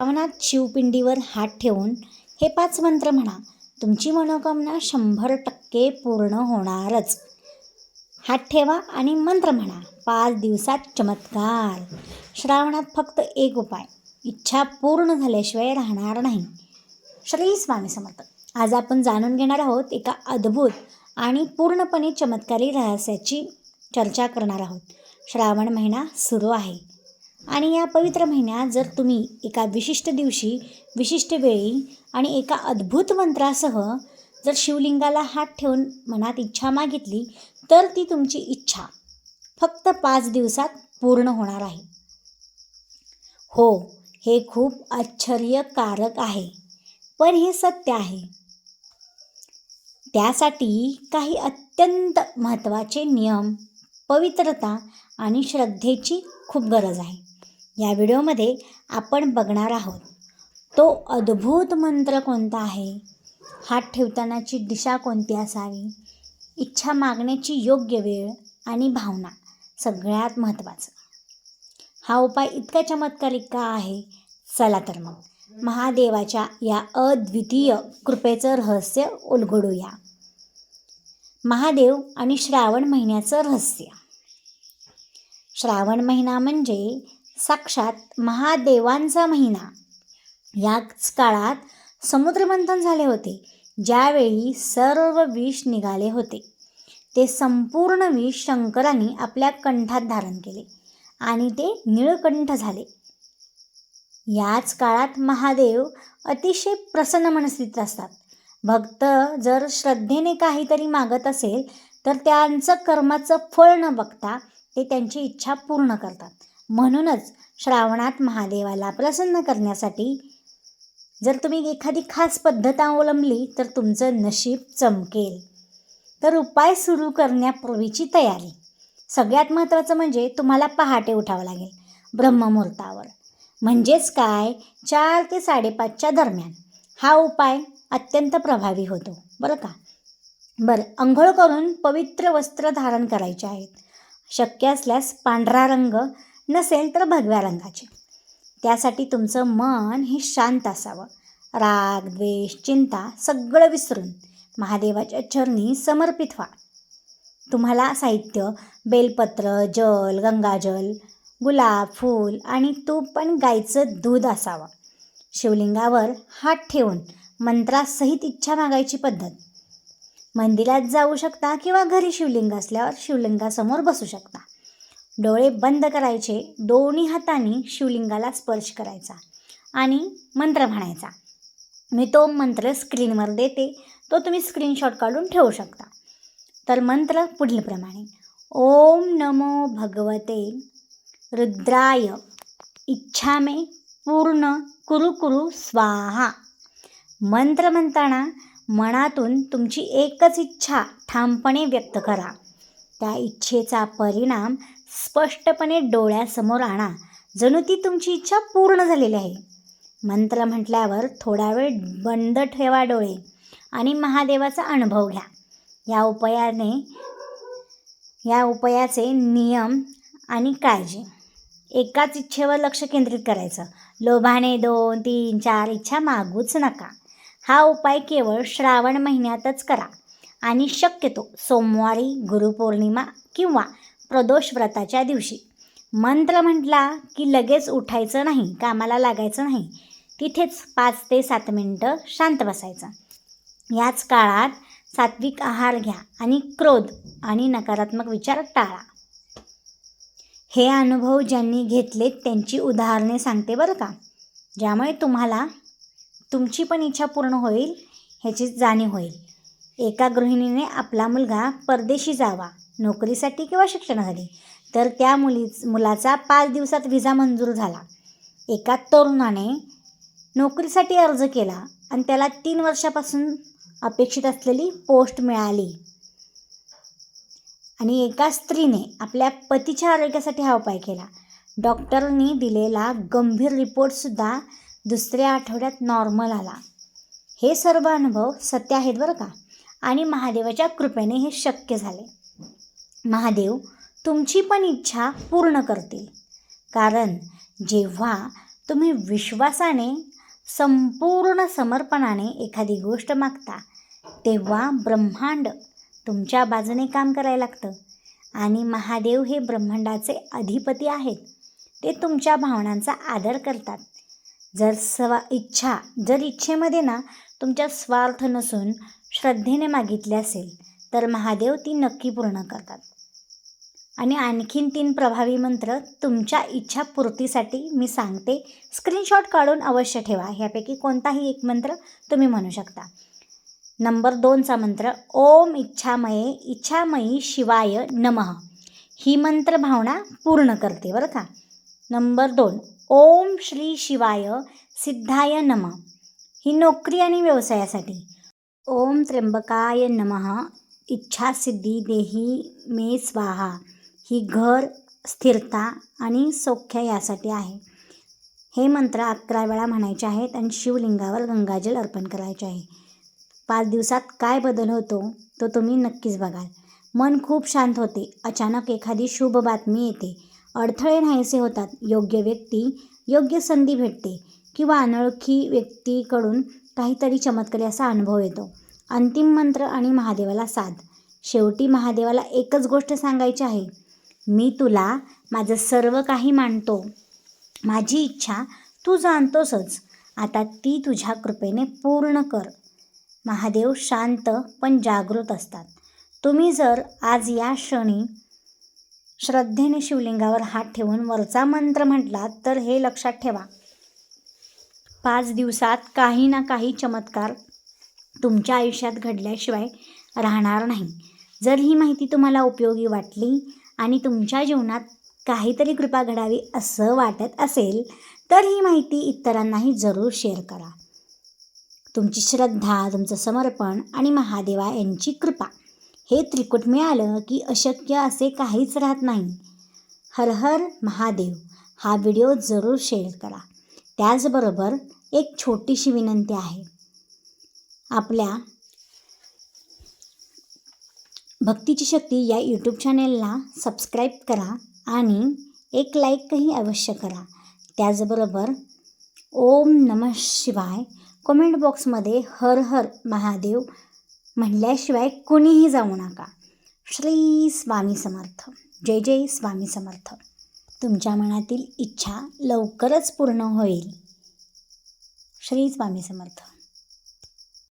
श्रावणात शिवपिंडीवर हात ठेवून हे पाच मंत्र म्हणा. तुमची मनोकामना शंभर टक्के पूर्ण होणारच. हात ठेवा आणि मंत्र म्हणा. पाच दिवसात चमत्कार. श्रावणात फक्त एक उपाय. इच्छा पूर्ण झाल्याशिवाय राहणार नाही. श्री स्वामी समर्थ. आज आपण जाणून घेणार आहोत एका अद्भुत आणि पूर्णपणे चमत्कारी रहस्याची चर्चा करणार आहोत. श्रावण महिना सुरू आहे. आणि या पवित्र महिन्यात जर तुम्ही एका विशिष्ट दिवशी विशिष्ट वेळी आणि एका अद्भुत मंत्रासह जर शिवलिंगाला हात ठेवून मनात इच्छा मागितली तर ती तुमची इच्छा फक्त पाच दिवसात पूर्ण होणार आहे. हो हे खूप आश्चर्यकारक आहे पण हे सत्य आहे. त्यासाठी काही अत्यंत महत्त्वाचे नियम पवित्रता आणि श्रद्धेची खूप गरज आहे. या व्हिडिओमध्ये आपण बघणार आहोत. तो अद्भुत मंत्र कोणता आहे? हात ठेवतानाची दिशा कोणती असावी? इच्छा मागण्याची योग्य वेळ आणि भावना सगळ्यात महत्त्वाचं. हा उपाय इतका चमत्कारिक का आहे? चला तर मग. महादेवाच्या या अद्वितीय कृपेचं रहस्य उलगडूया. महादेव आणि श्रावण महिन्याचं रहस्य. श्रावण महिना म्हणजे साक्षात महादेवांचा महिना. याच काळात समुद्रमंथन झाले होते. ज्यावेळी सर्व विष निघाले होते. ते संपूर्ण विष शंकरांनी आपल्या कंठात धारण केले आणि ते निळकंठ झाले. याच काळात महादेव अतिशय प्रसन्न मनस्थित असतात. भक्त जर श्रद्धेने काहीतरी मागत असेल तर त्यांचं कर्माचं फळ न बघता ते त्यांची इच्छा पूर्ण करतात. म्हणूनच श्रावणात महादेवाला प्रसन्न करण्यासाठी जर तुम्ही एखादी खास पद्धत अवलंबली तर तुमचं नशीब चमकेल. तर उपाय सुरू करण्यापूर्वीची तयारी. सगळ्यात महत्त्वाचं म्हणजे तुम्हाला पहाटे उठावं लागेल ब्रह्ममुहूर्तावर. म्हणजेच काय? चार ते साडेपाचच्या दरम्यान. हा उपाय अत्यंत प्रभावी होतो बरं का? बरं अंघोळ करून पवित्र वस्त्र धारण करायचे आहेत. शक्य असल्यास पांढरा रंग नसेल तर भगव्या रंगाचे. त्यासाठी तुमचं मन हे शांत असावं. राग द्वेष चिंता सगळं विसरून महादेवाच्या चरणी समर्पित व्हा. तुम्हाला साहित्य बेलपत्र जल गंगाजल गुलाब फूल आणि तूप आणि गाईचं दूध असावं. शिवलिंगावर हात ठेवून मंत्रासहित इच्छा मागायची पद्धत. मंदिरात जाऊ शकता किंवा घरी शिवलिंग असल्यावर शिवलिंगासमोर बसू शकता. डोळे बंद करायचे दोन्ही हातांनी शिवलिंगाला स्पर्श करायचा आणि मंत्र म्हणायचा. मी तो मंत्र स्क्रीनवर देते तो तुम्ही स्क्रीनशॉट काढून ठेवू शकता. तर मंत्र पुढीलप्रमाणे ओम नमो भगवते रुद्राय. इच्छा मे पूर्ण कुरु कुरु स्वाहा. मंत्र म्हणताना मनातून तुमची एकच इच्छा ठामपणे व्यक्त करा. त्या इच्छेचा परिणाम स्पष्टपणे डोळ्यासमोर आणा. जणू ती तुमची इच्छा पूर्ण झालेली आहे. मंत्र म्हटल्यावर थोडा वेळ बंद ठेवा डोळे आणि महादेवाचा अनुभव घ्या. या उपायाने या उपायाचे नियम आणि काळजी. एकाच इच्छेवर लक्ष केंद्रित करायचं. लोभाने दोन तीन चार इच्छा मागूच नका. हा उपाय केवळ श्रावण महिन्यातच करा आणि शक्यतो सोमवारी गुरुपौर्णिमा किंवा प्रदोष व्रताच्या दिवशी. मंत्र म्हटला की लगेच उठायचं नाही कामाला लागायचं नाही. तिथेच पाच ते सात मिनटं शांत बसायचं. याच काळात सात्विक आहार घ्या आणि क्रोध आणि नकारात्मक विचार टाळा. हे अनुभव ज्यांनी घेतलेत त्यांची उदाहरणे सांगते बरं का. ज्यामुळे तुम्हाला तुमची पण इच्छा पूर्ण होईल ह्याची जाणीव होईल. एका गृहिणीने आपला मुलगा परदेशी जावा नोकरीसाठी किंवा शिक्षणासाठी. तर त्या मुली मुलाचा पाच दिवसात व्हिसा मंजूर झाला. एका तरुणाने नोकरीसाठी अर्ज केला आणि त्याला तीन वर्षापासून अपेक्षित असलेली पोस्ट मिळाली. आणि एका स्त्रीने आपल्या पतीच्या आरोग्यासाठी हा उपाय केला. डॉक्टरनी दिलेला गंभीर रिपोर्टसुद्धा दुसऱ्या आठवड्यात नॉर्मल आला. हे सर्व अनुभव सत्य आहेत बरं का? आणि महादेवाच्या कृपेने हे शक्य झाले. महादेव तुमची पण इच्छा पूर्ण करतील. कारण जेव्हा तुम्ही विश्वासाने संपूर्ण समर्पणाने एखादी गोष्ट मागता तेव्हा ब्रह्मांड तुमच्या बाजूने काम करायला लागतं. आणि महादेव हे ब्रह्मांडाचे अधिपती आहेत. ते तुमच्या भावनांचा आदर करतात. जर स्व इच्छा जर इच्छेमध्ये ना तुमच्या स्वार्थ नसून श्रद्धेने मागितले असेल तर महादेव ती नक्की पूर्ण करतात. आणि आणखीन तीन प्रभावी मंत्र तुमच्या इच्छापूर्तीसाठी मी सांगते. स्क्रीनशॉट काढून अवश्य ठेवा. ह्यापैकी कोणताही एक मंत्र तुम्ही म्हणू शकता. नंबर दोनचा मंत्र ओम इच्छामये इच्छामयी शिवाय नमः. ही मंत्र भावना पूर्ण करते बरं का. नंबर दोन ओम श्री शिवाय सिद्धाय नमः. ही नोकरी आणि व्यवसायासाठी ओम त्र्यंबकाय नमः। इच्छासिद्धी देही मे स्वाहा। ही घर स्थिरता आणि सौख्य यासाठी आहे. हे मंत्र अकरा वेळा म्हणायचे आहेत आणि शिवलिंगावर गंगाजल अर्पण करायचे आहे. पाच दिवसात काय बदल होतो तो तुम्ही नक्कीच बघाल. मन खूप शांत होते. अचानक एखादी शुभ बातमी येते. अडथळे नाहीसे होतात. योग्य व्यक्ती योग्य संधी भेटते किंवा अनोळखी व्यक्तीकडून काहीतरी चमत्कारी असा अनुभव येतो. अंतिम मंत्र आणि महादेवाला साथ शेवटी महादेवाला एकच गोष्ट सांगायची आहे. मी तुला माझं सर्व काही मानतो. माझी इच्छा तू जाणतोसच. आता ती तुझ्या कृपेने पूर्ण कर. महादेव शांत पण जागृत असतात. तुम्ही जर आज या क्षणी श्रद्धेने शिवलिंगावर हात ठेवून वरचा मंत्र म्हटलात तर हे लक्षात ठेवा. पाच दिवसात काही ना काही चमत्कार तुमच्या आयुष्यात घडल्याशिवाय राहणार नाही. जर ही माहिती तुम्हाला उपयोगी वाटली आणि तुमच्या जीवनात काहीतरी कृपा घडावी असं वाटत असेल तर ही माहिती इतरांनाही जरूर शेअर करा. तुमची श्रद्धा तुमचं समर्पण आणि महादेवा यांची कृपा. हे त्रिकूट मिळालं की अशक्य असे काहीच राहत नाही. हर हर महादेव हा व्हिडिओ जरूर शेअर करा. त्याचबरोबर एक छोटीशी विनंती आहे. आपल्या भक्तीची शक्ती या यूट्यूब चॅनेलला सबस्क्राईब करा आणि एक लाईकही अवश्य करा. त्याचबरोबर ओम नम शिवाय कमेंट बॉक्समध्ये हर हर महादेव म्हणल्याशिवाय कोणीही जाऊ नका. श्री स्वामी समर्थ. जय जय स्वामी समर्थ. तुमच्या मनातील इच्छा लवकरच पूर्ण होईल. श्री स्वामी समर्थ.